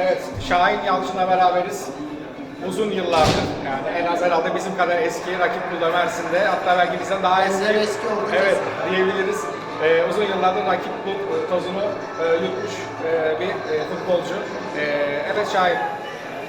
Evet, Şahin Yalçın'la beraberiz. Uzun yıllardır, yani en az herhalde bizim kadar eski rakip burada Mersin'de. Hatta belki bizden daha eski. Bizden eski Evet, diyebiliriz. Ee, uzun yıllardır rakip bu tozunu e, yutmuş e, bir e, futbolcu. E, evet Şahin,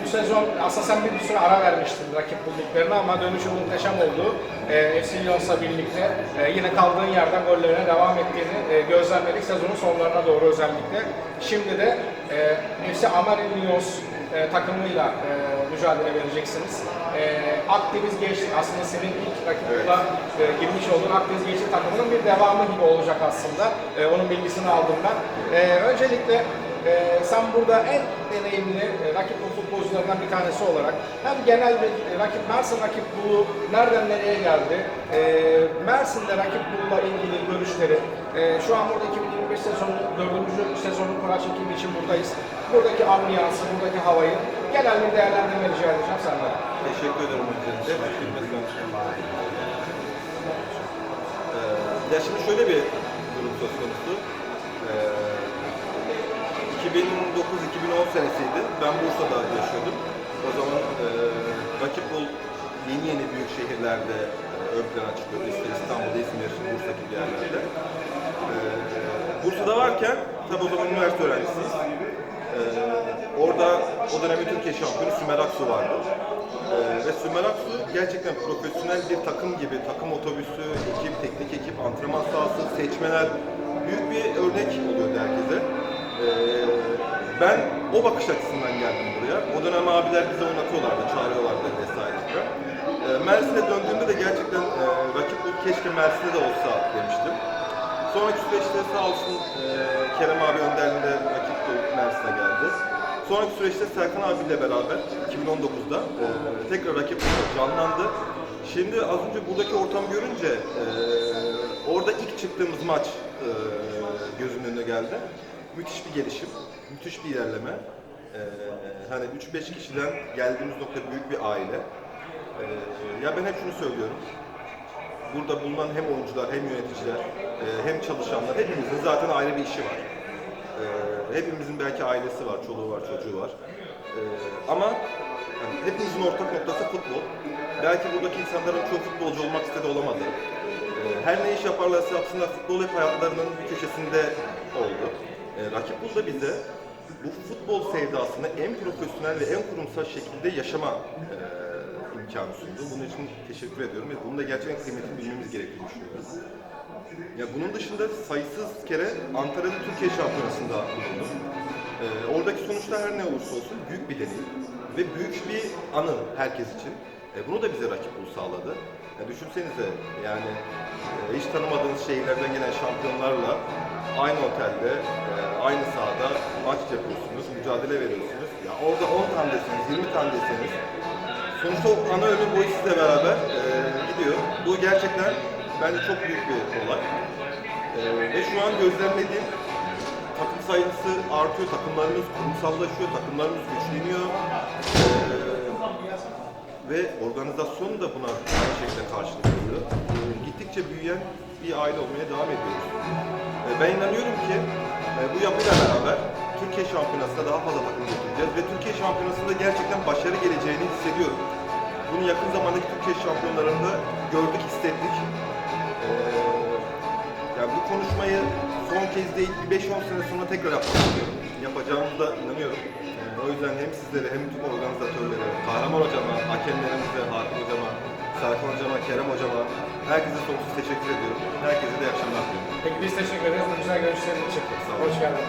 bu sezon aslında sen bir, süre ara vermiştin rakip bulduklarına ama dönüşü muhteşem oldu. E, FC Lyons'la birlikte e, yine kaldığın yerden gollerine devam ettiğini e, gözlemledik sezonun sonlarına doğru özellikle. Şimdi de e, FC Amarin Lyons e, takımıyla e, mücadele vereceksiniz. E, Akdeniz Gençlik aslında senin ilk rakibinle e, girmiş olduğun Akdeniz Gençlik takımının bir devamı gibi olacak aslında. E, onun bilgisini aldım ben. E, öncelikle ee, sen burada en deneyimli e, rakip futbolcularından bir tanesi olarak hem genel bir e, rakip Mersin rakip bulu nereden nereye geldi? Ee, Mersin'de rakip bulla ilgili görüşleri. Ee, şu an burada 2025 sezonu, 4. sezonu kura çekimi için buradayız. Buradaki ambiyansı, buradaki havayı genel bir değerlendirme rica edeceğim senden. Teşekkür ederim öncelikle. Ee, ya şimdi şöyle bir senesiydi. Ben Bursa'da yaşıyordum. O zaman e, rakip bul yeni yeni büyük şehirlerde e, ön plana. İşte İstanbul'da, İzmir, Bursa gibi yerlerde. Ee, Bursa'da varken, tabii o zaman üniversite öğrencisiyiz. Ee, orada o dönemin Türkiye şampiyonu Sümer Aksu vardı. Ee, ve Sümer Aksu gerçekten profesyonel bir takım gibi, takım otobüsü, ekip, teknik ekip, antrenman sahası, seçmeler büyük bir örnek oluyordu herkese. Ee, ben o bakış açısından geldim buraya. O dönem abiler bize oynatıyorlardı, çağırıyorlardı vesaire. Ee, Mersin'e döndüğümde de gerçekten e, rakip bu keşke Mersin'de de olsa demiştim. Sonraki süreçte sağ olsun e, Kerem abi önderliğinde rakip de Mersin'e geldi. Sonraki süreçte Serkan abiyle beraber 2019'da e, tekrar rakip canlandı. Şimdi az önce buradaki ortamı görünce e, orada ilk çıktığımız maç e, gözümün önüne geldi. Müthiş bir gelişim, müthiş bir ilerleme. E, hani 3-5 kişiden geldiğimiz nokta büyük bir aile. E, ya ben hep şunu söylüyorum burada bulunan hem oyuncular hem yöneticiler e, hem çalışanlar hepimizin zaten ayrı bir işi var. E, hepimizin belki ailesi var, çoluğu var, çocuğu var. E, ama yani hepimizin ortak noktası futbol. Belki buradaki insanların çok futbolcu olmak istedi olamadı. E, her ne iş yaparlarsa yapsınlar futbol hep hayatlarının bir köşesinde oldu. E, rakip burada bize bu futbol sevdasını en profesyonel ve en kurumsal şekilde yaşama e, imkanı sundu. Bunun için teşekkür ediyorum ve bunun da gerçekten kıymetini bilmemiz gerektiğini düşünüyorum. Ya bunun dışında sayısız kere Antalya'da Türkiye Şampiyonası'nda bulundum. Ee, oradaki sonuçta her ne olursa olsun büyük bir deneyim ve büyük bir anı herkes için. E, bunu da bize rakip bul sağladı. Ya düşünsenize yani e, hiç tanımadığınız şehirlerden gelen şampiyonlarla aynı otelde, e, aynı sahada maç yapıyorsunuz, mücadele veriyorsunuz. Ya orada 10 tane deseniz, 20 tane deseniz Sonuçta ana ömür boyu sizle beraber e, gidiyor. Bu gerçekten bence çok büyük bir olay. E, ve şu an gözlemlediğim takım sayısı artıyor, takımlarımız kurumsallaşıyor, takımlarımız güçleniyor. E, ve organizasyon da buna aynı şekilde karşılık veriyor. E, gittikçe büyüyen bir aile olmaya devam ediyoruz. E, ben inanıyorum ki e, bu yapıyla beraber Türkiye Şampiyonası'na daha fazla takım getireceğiz ve Türkiye Şampiyonası'nda gerçekten başarı geleceğini hissediyorum. Bunu yakın zamandaki Türkiye şampiyonlarında gördük, hissettik. Yani bu konuşmayı son kez değil, bir 5-10 sene sonra tekrar yapmak istiyorum. Yapacağımıza inanıyorum. Ee, o yüzden hem sizlere hem tüm organizatörlere, Kahraman Hocama, hakemlerimize, Hakan Hocama, Serkan Hocama, Kerem Hocama, herkese sonsuz teşekkür ediyorum. Herkese de iyi akşamlar diliyorum. Peki biz teşekkür ederiz güzel görüşlerin için. Hoş geldin.